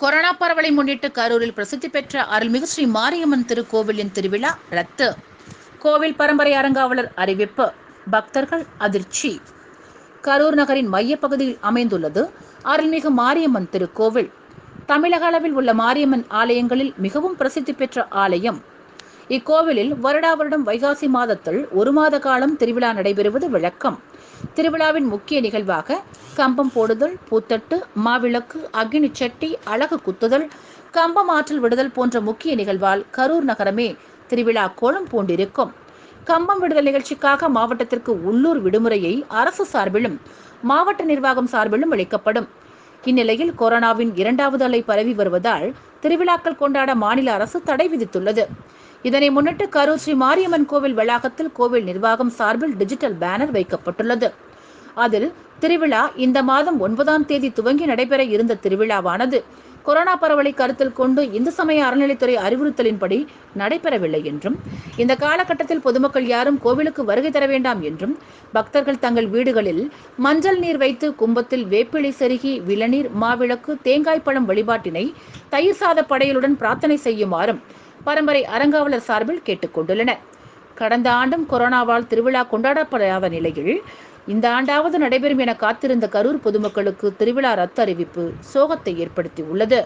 Corona பரவலை முன்னிட்டு கரூரில் பிரசித்தி பெற்ற அருள்மிகு ஸ்ரீ மாரியம்மன் திருக்கோவிலின் திருவிழா ரத்து. கோவில் பரம்பரை அரங்காவலர் அறிவிப்பு பக்தர்கள் அதிர்ச்சி. கரூர் நகரின் மையப்பகுதியில் அமைந்துள்ளது அருள்மிகு மாரியம்மன் திருக்கோவில். தமிழக அளவில் உள்ள மாரியம்மன் ஆலயங்களில் மிகவும் பிரசித்தி பெற்ற ஆலயம் இக்கோவிலில் வருடா வருடம் வைகாசி மாதத்தில் ஒரு மாத காலம் திருவிழா நடைபெறுவது வழக்கம். திருவிழாவின் முக்கிய நிகழ்வாக கம்பம் போடுதல் பூத்தட்டு மாவிளக்கு அக்னி சட்டி அழகு குத்துதல் கம்பம் ஆற்றல் விடுதல் போன்ற முக்கிய நிகழ்வால் கரூர் நகரமே திருவிழா கோலம் பூண்டிருக்கும். கம்பம் விடுதல் நிகழ்ச்சிக்காக மாவட்டத்திற்கு உள்ளூர் விடுமுறையை அரசு சார்பிலும் மாவட்ட நிர்வாகம் சார்பிலும் அளிக்கப்படும். இந்நிலையில் கொரோனாவின் இரண்டாவது அலை பரவி வருவதால் திருவிழாக்கள் கொண்டாட மாநில அரசு தடை விதித்துள்ளது. இதனை முன்னிட்டு கரூர் ஸ்ரீ மாரியம்மன் கோவில் வளாகத்தில் கோவில் நிர்வாகம் சார்பில் டிஜிட்டல் பேனர் வைக்கப்பட்டுள்ளது. அதில் திருவிழா இந்த மாதம் ஒன்பதாம் தேதி துவங்கி நடைபெற இருந்த திருவிழாவானது. கொரோனா பரவலை கருத்தில் கொண்டு இந்து சமய அறநிலைத்துறை அறிவுறுத்தலின்படி நடைபெறவில்லை என்றும் இந்த காலகட்டத்தில் பொதுமக்கள் யாரும் கோவிலுக்கு வருகை தர வேண்டாம் என்றும் பக்தர்கள் தங்கள் வீடுகளில் மஞ்சள் நீர் வைத்து கும்பத்தில் வேப்பிலை செருகி விளநீர் மாவிளக்கு தேங்காய் பழம் வழிபாட்டினை தயிர் சாத படையலுடன் பிரார்த்தனை செய்யுமாறும் பரம்பரை அறங்காவலர் சார்பில் கேட்டுக்கொண்டுள்ளனர். கடந்த ஆண்டும் கொரோனாவால் திருவிழா கொண்டாடப்படாத நிலையில் இந்த ஆண்டாவது நடைபெறும் என காத்திருந்த கரூர் பொதுமக்களுக்கு திருவிழா ரத்து அறிவிப்பு சோகத்தை ஏற்படுத்தி உள்ளது